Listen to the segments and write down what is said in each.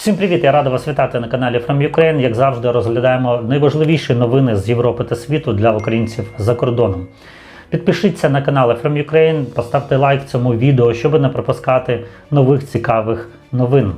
Всім привіт! Я радий вас вітати на каналі From Ukraine. Як завжди, розглядаємо найважливіші новини з Європи та світу для українців за кордоном. Підпишіться на канал From Ukraine, поставте лайк цьому відео, щоб не пропускати нових цікавих новин.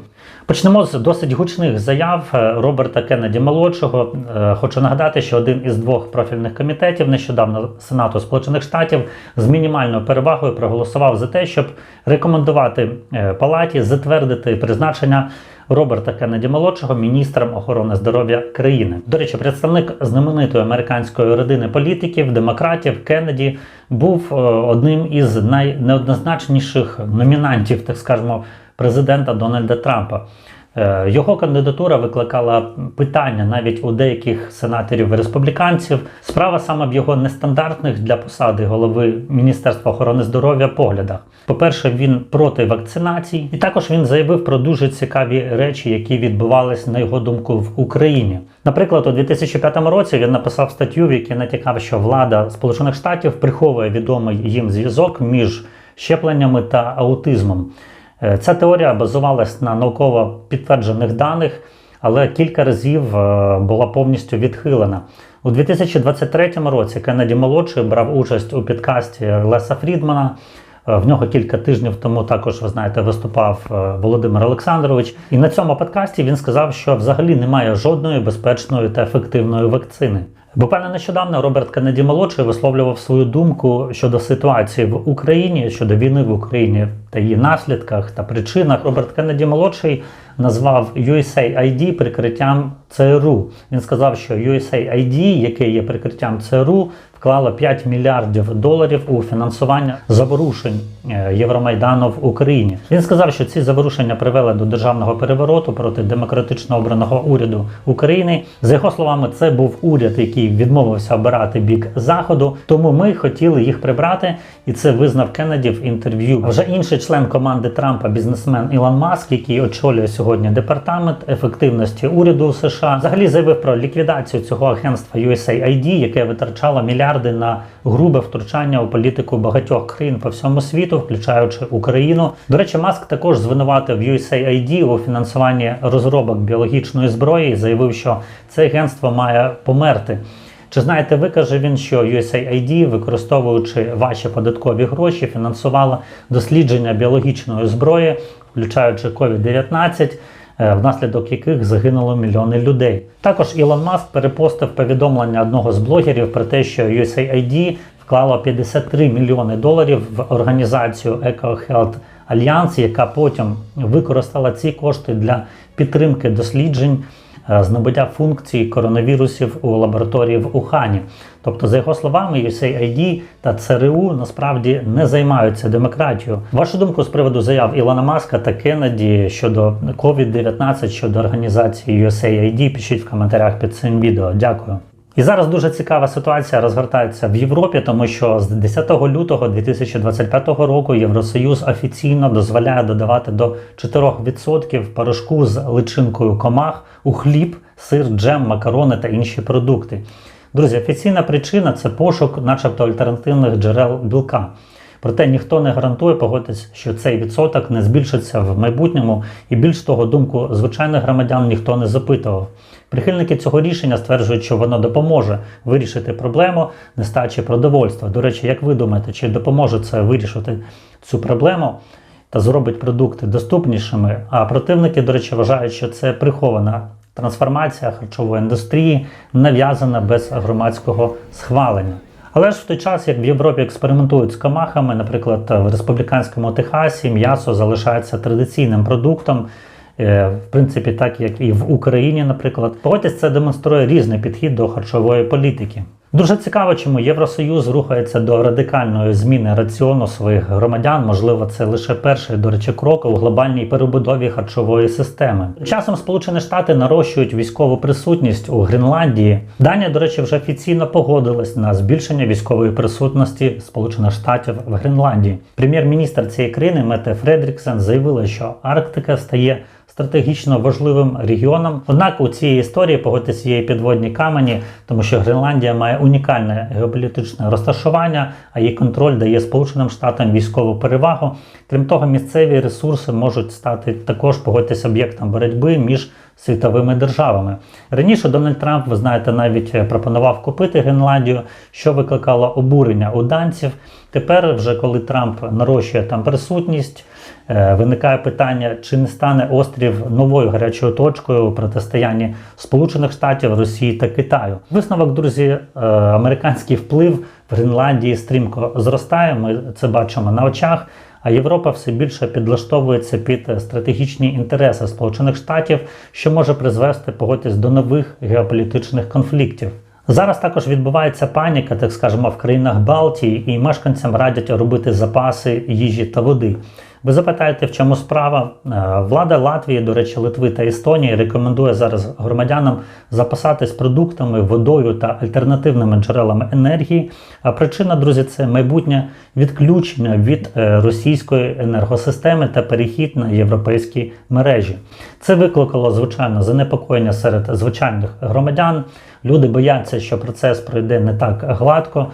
Почнемо з досить гучних заяв е, Роберта Кеннеді молодшого. Е, Хочу нагадати, що один із двох профільних комітетів нещодавно Сенату Сполучених Штатів з мінімальною перевагою проголосував за те, щоб рекомендувати е, палаті затвердити призначення Роберта Кеннеді молодшого міністром охорони здоров'я країни. До речі, представник знаменитої американської родини політиків, демократів Кеннеді був е, одним із найнеоднозначніших номінантів, так скажемо, президента Дональда Трампа. Е, Його кандидатура викликала питання навіть у деяких сенаторів республіканців. Справа саме в його нестандартних для посади голови Міністерства охорони здоров'я поглядах. По-перше, він проти вакцинацій, і також він заявив про дуже цікаві речі, які відбувались на його думку в Україні. Наприклад, у 2005 році він написав статтю, в якій натякав, що влада Сполучених Штатів приховує відомий їм зв'язок між щепленнями та аутизмом. Е, Ця теорія базувалась на науково підтверджених даних, але кілька разів е, була повністю відхилена. У 2023 році Кеннеді молодший брав участь у підкасті Леса Фрідмана. Е, В нього кілька тижнів тому також, ви знаєте, виступав Володимир Олександрович. І на цьому подкасті він сказав, що взагалі немає жодної безпечної та ефективної вакцини. Буквально нещодавно Роберт Кеннеді молодший висловлював свою думку щодо ситуації в Україні, щодо війни в Україні та її наслідках та причинах. Роберт Кеннеді молодший назвав USAID прикриттям ЦРУ. Він сказав, що USAID, яке є прикриттям ЦРУ, вклало 5 мільярдів доларів у фінансування заворушень е, Євромайдану в Україні. Він сказав, що ці заворушення привели до державного перевороту проти демократично обраного уряду України. За його словами, це був уряд, який відмовився обирати бік заходу. Тому ми хотіли їх прибрати, і це визнав Кеннеді в інтерв'ю. Вже інший член команди Трампа, бізнесмен Ілон Маск, який очолює сьогодні департамент ефективності уряду США, взагалі заявив про ліквідацію цього агентства USAID, яке витрачало мільярди на грубе втручання у політику багатьох країн по всьому світу, включаючи Україну. До речі, Маск також звинуватив USAID у фінансуванні розробок біологічної зброї і заявив, що це агентство має померти. Чи знаєте ви, каже він, що USAID, використовуючи ваші податкові гроші, фінансувала дослідження біологічної зброї, включаючи COVID-19, е, внаслідок яких загинуло мільйони людей. Також Ілон Маск перепостив повідомлення одного з блогерів про те, що USAID вклало 53 мільйони доларів в організацію EcoHealth Alliance, яка потім використала ці кошти для підтримки досліджень е, з функцій коронавірусів у лабораторії в Ухані. Тобто, за його словами, USAID та ЦРУ насправді не займаються демократією. Вашу думку з приводу заяв Ілона Маска та Кеннеді щодо COVID-19, щодо організації USAID, пишіть в коментарях під цим відео. Дякую. І зараз дуже цікава ситуація розгортається в Європі, тому що з 10 лютого 2025 року Євросоюз офіційно дозволяє додавати до 4% порошку з личинкою комах у хліб, сир, джем, макарони та інші продукти. Друзі, офіційна причина це пошук, начебто, альтернативних джерел білка. Проте ніхто не гарантує, погодьтесь, що цей відсоток не збільшиться в майбутньому, і більш того, думку звичайних громадян ніхто не запитував. Прихильники цього рішення стверджують, що воно допоможе вирішити проблему нестачі продовольства. До речі, як ви думаєте, чи допоможе це вирішити цю проблему та зробить продукти доступнішими? А противники, до речі, вважають, що це прихована трансформація харчової індустрії, нав'язана без громадського схвалення. Але ж в той час, як в Європі експериментують з комахами, наприклад, в республіканському Техасі м'ясо залишається традиційним продуктом. е, В принципі, так як і в Україні, наприклад, погодьтесь, це демонструє різний підхід до харчової політики. Дуже цікаво, чому Євросоюз рухається до радикальної зміни раціону своїх громадян. Можливо, це лише перший, до речі, крок у глобальній перебудові харчової системи. Часом Сполучені Штати нарощують військову присутність у Гренландії. Данія, до речі, вже офіційно погодилась на збільшення військової присутності Сполучених Штатів в Гренландії. Прем'єр-міністр цієї країни Мете Фредріксен заявила, що Арктика стає стратегічно важливим регіоном. Однак у цій історії погодьтеся є підводні камені, тому що Гренландія має унікальне геополітичне розташування, а її контроль дає Сполученим Штатам військову перевагу. Крім того, місцеві ресурси можуть стати також погодьтеся об'єктом боротьби між світовими державами. Раніше Дональд Трамп, ви знаєте, навіть пропонував купити Гренландію, що викликало обурення у данців. Тепер, вже коли Трамп нарощує там присутність, е, виникає питання, чи не стане острів новою гарячою точкою у протистоянні Сполучених Штатів, Росії та Китаю. Висновок, друзі, е, американський вплив в Гренландії стрімко зростає. Ми це бачимо на очах. А Європа все більше підлаштовується під стратегічні інтереси Сполучених Штатів, що може призвести погодьтесь до нових геополітичних конфліктів. Зараз також відбувається паніка, так скажемо, в країнах Балтії, і мешканцям радять робити запаси їжі та води. Ви запитаєте, в чому справа? Е, Влада Латвії, до речі, Литви та Естонії рекомендує зараз громадянам запасатись продуктами, водою та альтернативними джерелами енергії. А причина, друзі, це майбутнє відключення від е, російської енергосистеми та перехід на європейські мережі. Це викликало звичайно занепокоєння серед звичайних громадян. Люди бояться, що процес пройде не так гладко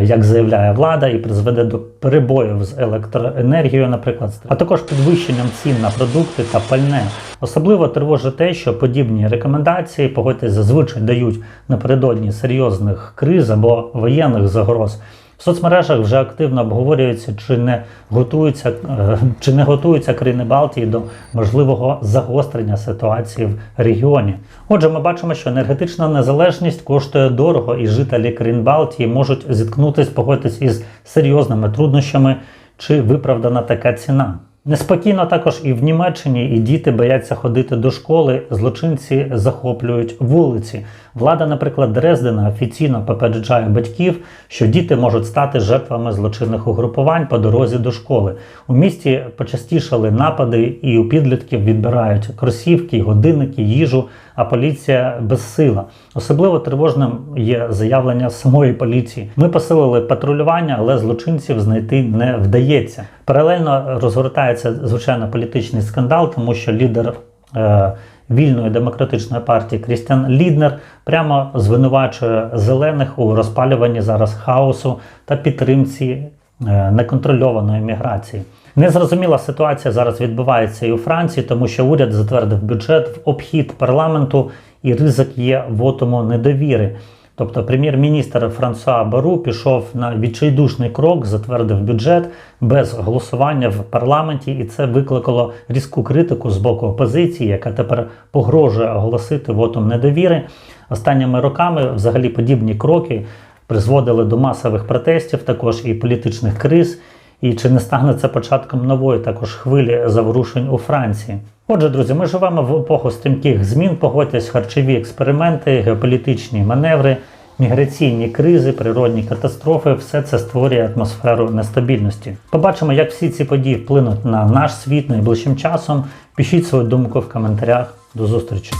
як заявляє влада, і призведе до перебоїв з електроенергією, наприклад, а також підвищенням цін на продукти та пальне. Особливо тривожить те, що подібні рекомендації погодьтесь зазвичай дають напередодні серйозних криз або воєнних загроз. Соцмережах вже активно обговорюється, чи не готуються, е, чи не готуються країни Балтії до можливого загострення ситуації в регіоні. Отже, ми бачимо, що енергетична незалежність коштує дорого, і жителі країн Балтії можуть зіткнутися, погодитись із серйозними труднощами, чи виправдана така ціна. Неспокійно також і в Німеччині, і діти бояться ходити до школи, злочинці захоплюють вулиці. Влада, наприклад, Дрездена офіційно попереджає батьків, що діти можуть стати жертвами злочинних угрупувань по дорозі до школи. У місті почастішали напади, і у підлітків відбирають кросівки, годинники, їжу, а поліція безсила. Особливо тривожним є заявлення самої поліції. Ми посилили патрулювання, але злочинців знайти не вдається. Паралельно розгортається звичайно політичний скандал, тому що лідер. Е, Вільної демократичної партії Крістіан Ліднер прямо звинувачує зелених у розпалюванні зараз хаосу та підтримці е, неконтрольованої міграції. Незрозуміла ситуація зараз відбувається і у Франції, тому що уряд затвердив бюджет в обхід парламенту, і ризик є вотому недовіри. Тобто прем'єр-міністр Франсуа Бару пішов на відчайдушний крок, затвердив бюджет без голосування в парламенті, і це викликало різку критику з боку опозиції, яка тепер погрожує оголосити вотом недовіри. Останніми роками взагалі подібні кроки призводили до масових протестів, також і політичних криз. І чи не стане це початком нової також хвилі заворушень у Франції? Отже, друзі, ми живемо в епоху стрімких змін, погодьтесь, харчові експерименти, геополітичні маневри, міграційні кризи, природні катастрофи все це створює атмосферу нестабільності. Побачимо, як всі ці події вплинуть на наш світ найближчим часом. Пишіть свою думку в коментарях. До зустрічі!